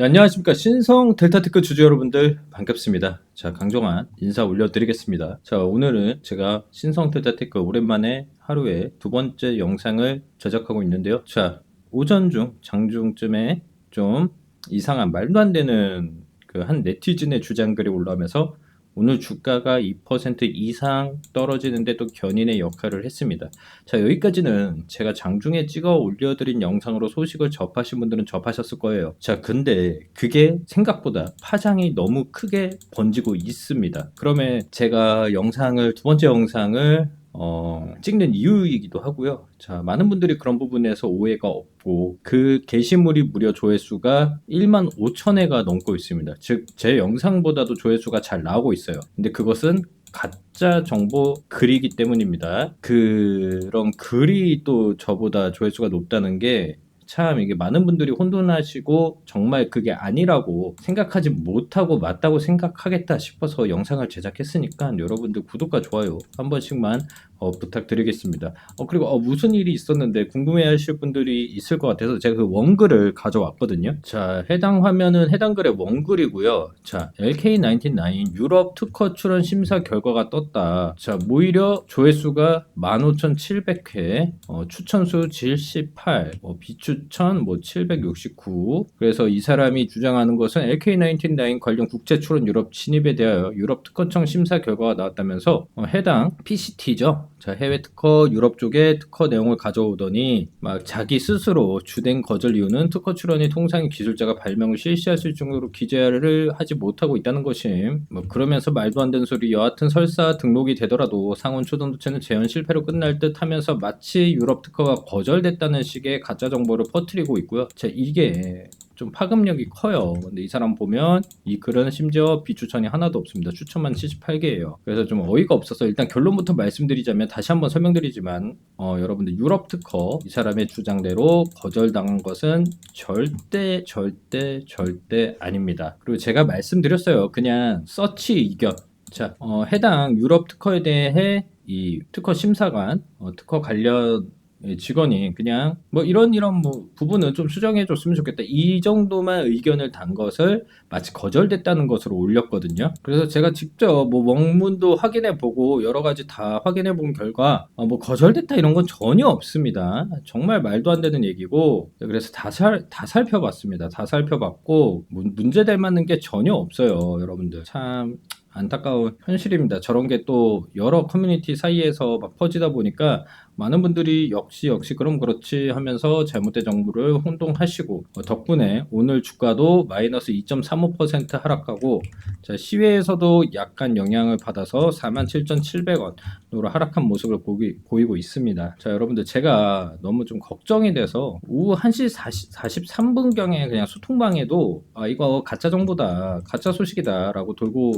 네, 안녕하십니까 신성 델타테크 주주 여러분들 반갑습니다. 자 강종환 인사 올려드리겠습니다. 자 오늘은 제가 신성 델타테크 오랜만에 하루에 두 번째 영상을 제작하고 있는데요. 자 오전 중 장중쯤에 좀 이상한 말도 안 되는 그 한 네티즌의 주장글이 올라오면서 오늘 주가가 2% 이상 떨어지는데 도 견인의 역할을 했습니다. 자, 여기까지는 제가 장중에 찍어 올려드린 영상으로 소식을 접하신 분들은 접하셨을 거예요. 자, 근데 그게 생각보다 파장이 너무 크게 번지고 있습니다. 그러면 제가 영상을, 두 번째 영상을 어, 찍는 이유이기도 하고요. 자, 많은 분들이 그런 부분에서 오해가 없고, 그 게시물이 무려 조회수가 1만 5천 회가 넘고 있습니다. 즉, 제 영상보다도 조회수가 잘 나오고 있어요. 근데 그것은 가짜 정보 글이기 때문입니다. 그런 글이 또 저보다 조회수가 높다는 게 참 이게 많은 분들이 혼돈하시고 정말 그게 아니라고 생각하지 못하고 맞다고 생각하겠다 싶어서 영상을 제작했으니까 여러분들 구독과 좋아요 한 번씩만 어, 부탁드리겠습니다. 어, 그리고 어, 무슨 일이 있었는데 궁금해하실 분들이 있을 것 같아서 제가 그 원글을 가져왔거든요. 자, 해당 화면은 해당 글의 원글이고요. 자, LK99 유럽 특허 출원 심사 결과가 떴다. 자, 오히려 조회수가 15,700회, 어, 추천수 78, 어, 비추천 뭐 769. 그래서 이 사람이 주장하는 것은 LK99 관련 국제 출원 유럽 진입에 대하여 유럽 특허청 심사 결과가 나왔다면서 어, 해당 PCT죠. 자, 해외 특허 유럽 쪽에 특허 내용을 가져오더니 막 자기 스스로 주된 거절 이유는 특허 출원이 통상 기술자가 발명을 실시하실 정도로 기재를 하지 못하고 있다는 것임. 뭐 그러면서 말도 안 되는 소리 여하튼 설사 등록이 되더라도 상원 초등도체는 재현 실패로 끝날 듯 하면서 마치 유럽 특허가 거절됐다는 식의 가짜 정보를 퍼뜨리고 있고요. 자, 이게 좀 파급력이 커요. 근데 이 사람 보면 이 글은 심지어 비추천이 하나도 없습니다. 추천만 78개예요. 그래서 좀 어이가 없어서 일단 결론부터 말씀드리자면 다시 한번 설명드리지만 어, 여러분들 유럽 특허 이 사람의 주장대로 거절당한 것은 절대 절대 절대 아닙니다. 그리고 제가 말씀드렸어요. 그냥 서치 이견. 자, 어, 해당 유럽 특허에 대해 이 특허 심사관, 어, 특허 관련 예, 직원이 그냥 뭐 이런 이런 뭐 부분은 좀 수정해 줬으면 좋겠다. 이 정도만 의견을 단 것을 마치 거절됐다는 것으로 올렸거든요. 그래서 제가 직접 뭐 원문도 확인해 보고 여러 가지 다 확인해 본 결과 어, 뭐 거절됐다 이런 건 전혀 없습니다. 정말 말도 안 되는 얘기고 그래서 다 살 다 살펴봤습니다. 다 살펴봤고 문제될 만한 게 전혀 없어요, 여러분들. 참 안타까운 현실입니다. 저런 게 또 여러 커뮤니티 사이에서 막 퍼지다 보니까 많은 분들이 역시 역시 그럼 그렇지 하면서 잘못된 정보를 혼동하시고 어, 덕분에 오늘 주가도 마이너스 2.35% 하락하고 자, 시외에서도 약간 영향을 받아서 47,700원으로 하락한 모습을 보기, 보이고 있습니다. 자 여러분들 제가 너무 좀 걱정이 돼서 오후 1시 40, 43분경에 그냥 소통방에도 아 이거 가짜 정보다 가짜 소식이다 라고 돌고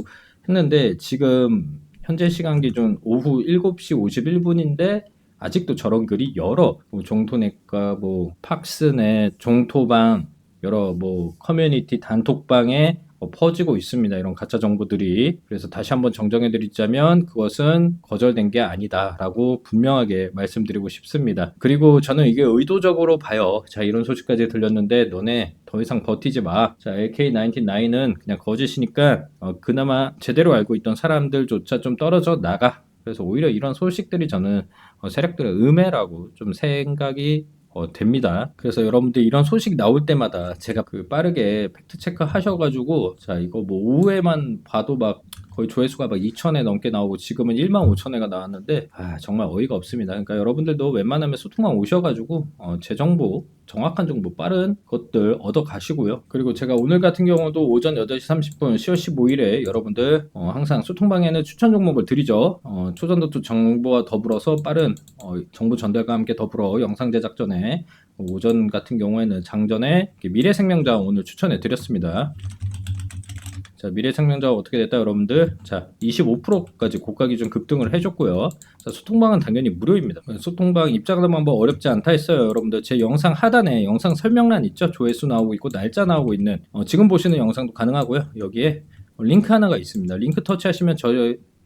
했는데 지금 현재 시간 기준 오후 7시 51분인데 아직도 저런 글이 여러 뭐 종토넷과 뭐 팍스넷, 종토방 여러 뭐 커뮤니티 단톡방에 뭐 퍼지고 있습니다. 이런 가짜 정보들이. 그래서 다시 한번 정정해 드리자면 그것은 거절된 게 아니다라고 분명하게 말씀드리고 싶습니다. 그리고 저는 이게 의도적으로 봐요. 자, 이런 소식까지 들렸는데 너네 더 이상 버티지 마. 자, LK99은 그냥 거짓이니까 어, 그나마 제대로 알고 있던 사람들조차 좀 떨어져 나가. 그래서 오히려 이런 소식들이 저는 어, 세력들의 음해라고 좀 생각이 어, 됩니다. 그래서 여러분들 이런 소식 나올 때마다 제가 그 빠르게 팩트 체크 하셔가지고 자 이거 뭐 오후에만 봐도 막 거의 조회수가 막 2천회 넘게 나오고 지금은 1만 5천회가 나왔는데 아 정말 어이가 없습니다. 그러니까 여러분들도 웬만하면 소통방 오셔가지고 어, 제 정보 정확한 정보 빠른 것들 얻어 가시고요. 그리고 제가 오늘 같은 경우도 오전 8시 30분 10월 15일에 여러분들 어, 항상 소통방에는 추천 종목을 드리죠. 어, 초전도투 정보와 더불어서 빠른 어, 정보 전달과 함께 더불어 영상 제작 전에 오전 같은 경우에는 장전에 미래생명자 오늘 추천해 드렸습니다. 자, 미래생명자가 어떻게 됐다 여러분들? 자, 25%까지 고가 기준 급등을 해줬고요. 자, 소통방은 당연히 무료입니다. 소통방 입장하는 방법 어렵지 않다 했어요, 여러분들. 제 영상 하단에 영상 설명란 있죠? 조회수 나오고 있고 날짜 나오고 있는 어, 지금 보시는 영상도 가능하고요. 여기에 링크 하나가 있습니다. 링크 터치하시면 저,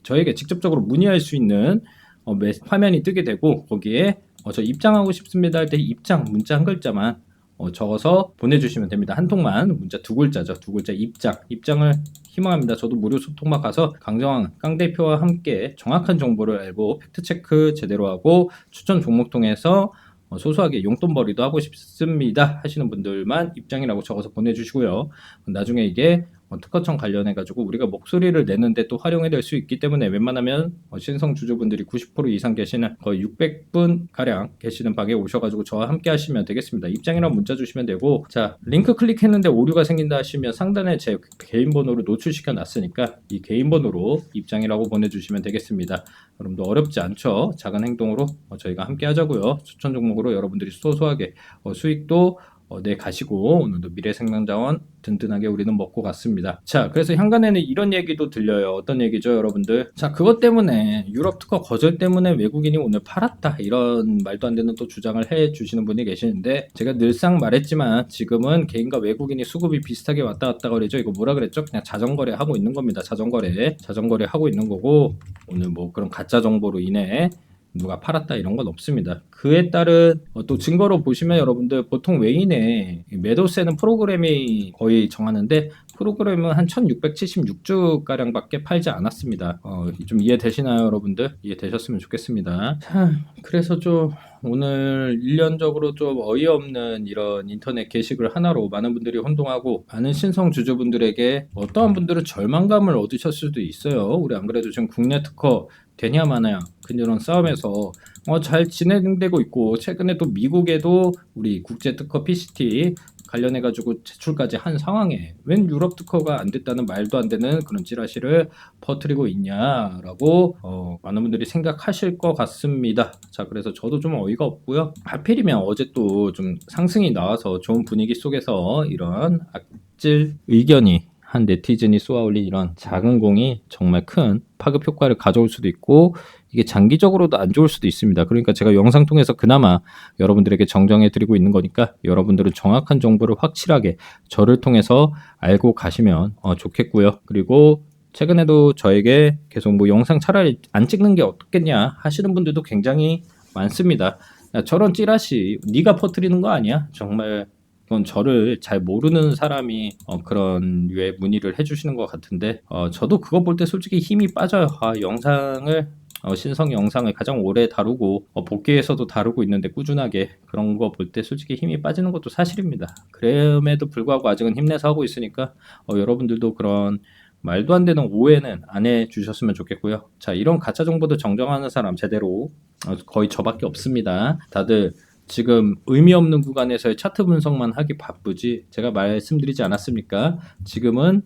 저에게 직접적으로 문의할 수 있는 어, 화면이 뜨게 되고 거기에 어, 저 입장하고 싶습니다 할 때 입장 문자 한 글자만 어, 적어서 보내주시면 됩니다. 한 통만 문자 두 글자죠. 두 글자 입장 입장을 희망합니다. 저도 무료 소통방 가서 강정황 깡 대표와 함께 정확한 정보를 알고 팩트 체크 제대로 하고 추천 종목 통해서 어, 소소하게 용돈벌이도 하고 싶습니다 하시는 분들만 입장이라고 적어서 보내주시고요. 나중에 이게 어, 특허청 관련해 가지고 우리가 목소리를 내는데 또 활용이 될수 있기 때문에 웬만하면 어, 신성 주주분들이 90% 이상 계시는 거의 600분 가량 계시는 방에 오셔가지고 저와 함께 하시면 되겠습니다. 입장이랑 문자 주시면 되고 자 링크 클릭했는데 오류가 생긴다 하시면 상단에 제 개인 번호를 노출시켜 놨으니까 이 개인 번호로 입장이라고 보내주시면 되겠습니다. 여러분도 어렵지 않죠? 작은 행동으로 어, 저희가 함께 하자고요. 추천 종목으로 여러분들이 소소하게 어, 수익도 어, 내 가시고 오늘도 미래생명자원 든든하게 우리는 먹고 갔습니다. 자, 그래서 현관에는 이런 얘기도 들려요. 어떤 얘기죠, 여러분들? 자, 그것 때문에 유럽 특허 거절 때문에 외국인이 오늘 팔았다 이런 말도 안 되는 또 주장을 해 주시는 분이 계시는데 제가 늘상 말했지만 지금은 개인과 외국인이 수급이 비슷하게 왔다 갔다 거리죠. 이거 뭐라 그랬죠? 그냥 자전거래 하고 있는 겁니다. 자전거래, 자전거래 하고 있는 거고 오늘 뭐 그런 가짜 정보로 인해 누가 팔았다 이런 건 없습니다. 그에 따른 어, 또 증거로 보시면 여러분들 보통 외인의 매도세는 프로그램이 거의 정하는데 프로그램은 한 1676주 가량밖에 팔지 않았습니다. 어, 좀 이해되시나요, 여러분들? 이해되셨으면 좋겠습니다. 자, 그래서 좀 오늘 일련적으로 좀 어이없는 이런 인터넷 게시글 하나로 많은 분들이 혼동하고 많은 신성 주주분들에게 어떠한 분들은 절망감을 얻으셨을 수도 있어요. 우리 안 그래도 지금 국내 특허 되냐 마냐 그런 싸움에서 어, 잘 진행되고 있고 최근에 또 미국에도 우리 국제 특허 PCT 관련해 가지고 제출까지 한 상황에 웬 유럽 특허가 안 됐다는 말도 안 되는 그런 찌라시를 퍼뜨리고 있냐라고 어, 많은 분들이 생각하실 것 같습니다. 자 그래서 저도 좀 어이가 없고요. 하필이면 어제 또 좀 상승이 나와서 좋은 분위기 속에서 이런 악질 의견이 한 네티즌이 쏘아올린 이런 작은 공이 정말 큰 파급 효과를 가져올 수도 있고 이게 장기적으로도 안 좋을 수도 있습니다. 그러니까 제가 영상 통해서 그나마 여러분들에게 정정해 드리고 있는 거니까 여러분들은 정확한 정보를 확실하게 저를 통해서 알고 가시면 어, 좋겠고요. 그리고 최근에도 저에게 계속 뭐 영상 차라리 안 찍는 게 어떻겠냐 하시는 분들도 굉장히 많습니다. 야, 저런 찌라시 네가 퍼뜨리는 거 아니야? 정말 그건 저를 잘 모르는 사람이 어, 그런 류의 문의를 해주시는 것 같은데 어, 저도 그거 볼 때 솔직히 힘이 빠져요. 아, 영상을 어, 신성 영상을 가장 오래 다루고 어, 복귀에서도 다루고 있는데 꾸준하게 그런 거 볼 때 솔직히 힘이 빠지는 것도 사실입니다. 그럼에도 불구하고 아직은 힘내서 하고 있으니까 어, 여러분들도 그런 말도 안 되는 오해는 안 해주셨으면 좋겠고요. 자 이런 가짜 정보도 정정하는 사람 제대로 어, 거의 저밖에 없습니다. 다들 지금 의미 없는 구간에서의 차트 분석만 하기 바쁘지 제가 말씀드리지 않았습니까? 지금은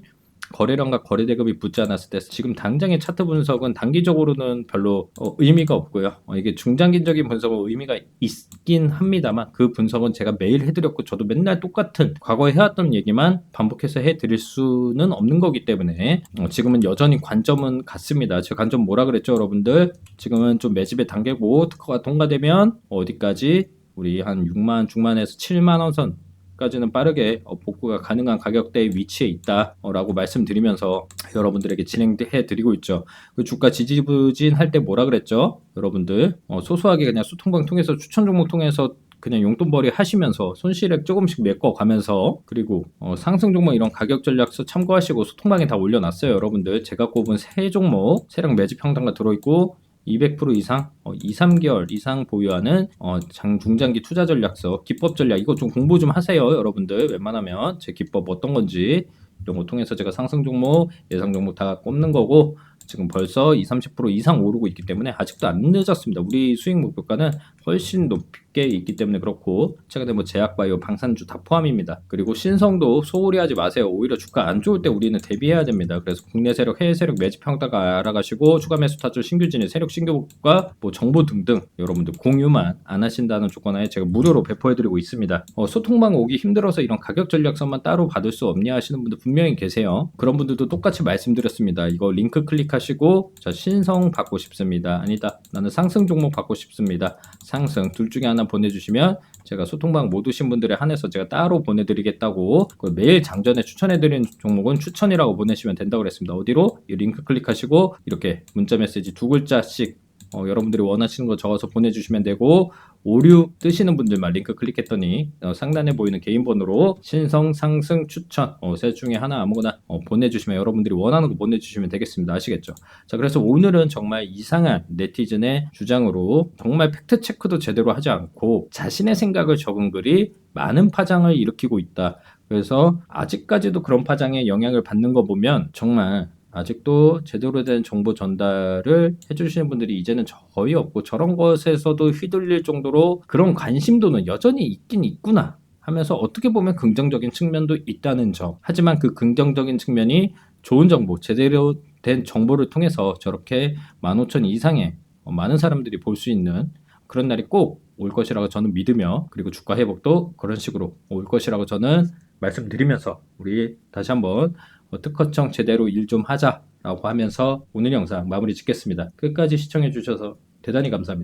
거래량과 거래 대금이 붙지 않았을 때 지금 당장의 차트 분석은 단기적으로는 별로 어, 의미가 없고요. 어, 이게 중장기적인 분석은 의미가 있긴 합니다만 그 분석은 제가 매일 해드렸고 저도 맨날 똑같은 과거에 해왔던 얘기만 반복해서 해드릴 수는 없는 거기 때문에 어, 지금은 여전히 관점은 같습니다. 제 관점 뭐라 그랬죠, 여러분들? 지금은 좀 매집의 단계고 특허가 통과되면 어디까지 우리 한 6만 중만에서 7만 원 선 까지는 빠르게 어, 복구가 가능한 가격대에 위치해 있다라고 말씀드리면서 여러분들에게 진행해 드리고 있죠. 그 주가 지지부진 할 때 뭐라 그랬죠? 여러분들 어, 소소하게 그냥 소통방 통해서 추천 종목 통해서 그냥 용돈벌이 하시면서 손실액 조금씩 메꿔 가면서 그리고 어, 상승 종목 이런 가격 전략서 참고하시고 소통방에 다 올려놨어요 여러분들 제가 꼽은 세 종목 세력 매집 평단가 들어있고 200% 이상, 어, 2, 3개월 이상 보유하는 어, 장 중장기 투자 전략서, 기법 전략 이거 좀 공부 좀 하세요, 여러분들. 웬만하면 제 기법 어떤 건지 이런 거 통해서 제가 상승 종목, 예상 종목 다 꼽는 거고 지금 벌써 20, 30% 이상 오르고 있기 때문에 아직도 안 늦었습니다. 우리 수익 목표가는 훨씬 높게 있기 때문에 그렇고 최근에 뭐 제약바이오, 방산주 다 포함입니다. 그리고 신성도 소홀히 하지 마세요. 오히려 주가 안 좋을 때 우리는 대비해야 됩니다. 그래서 국내 세력, 해외 세력 매집 평가가 알아가시고 추가 매수 타출 신규 진입, 세력 신규가 뭐 정보 등등 여러분들 공유만 안 하신다는 조건하에 제가 무료로 배포해드리고 있습니다. 어, 소통방 오기 힘들어서 이런 가격 전략서만 따로 받을 수 없냐 하시는 분들 분명히 계세요. 그런 분들도 똑같이 말씀드렸습니다. 이거 링크 클릭하 시고 저 신성 받고 싶습니다. 아니다. 나는 상승 종목 받고 싶습니다. 상승 둘 중에 하나 보내주시면 제가 소통방 못 오신 분들에 한해서 제가 따로 보내드리겠다고 매일 장전에 추천해드린 종목은 추천이라고 보내시면 된다고 그랬습니다. 어디로? 이 링크 클릭하시고 이렇게 문자 메시지 두 글자씩 어, 여러분들이 원하시는 거 적어서 보내주시면 되고 오류 뜨시는 분들만 링크 클릭했더니 어, 상단에 보이는 개인 번호로 신성 상승 추천 어, 셋 중에 하나 아무거나 어, 보내주시면 여러분들이 원하는 거 보내주시면 되겠습니다. 아시겠죠? 자 그래서 오늘은 정말 이상한 네티즌의 주장으로 정말 팩트 체크도 제대로 하지 않고 자신의 생각을 적은 글이 많은 파장을 일으키고 있다. 그래서 아직까지도 그런 파장에 영향을 받는 거 보면 정말 아직도 제대로 된 정보 전달을 해주시는 분들이 이제는 거의 없고 저런 것에서도 휘둘릴 정도로 그런 관심도는 여전히 있긴 있구나 하면서 어떻게 보면 긍정적인 측면도 있다는 점. 하지만 그 긍정적인 측면이 좋은 정보, 제대로 된 정보를 통해서 저렇게 15,000 이상의 어, 많은 사람들이 볼 수 있는 그런 날이 꼭 올 것이라고 저는 믿으며 그리고 주가 회복도 그런 식으로 올 것이라고 저는 말씀드리면서 우리 다시 한번 어, 특허청 제대로 일 좀 하자라고 하면서 오늘 영상 마무리 짓겠습니다. 끝까지 시청해 주셔서 대단히 감사합니다.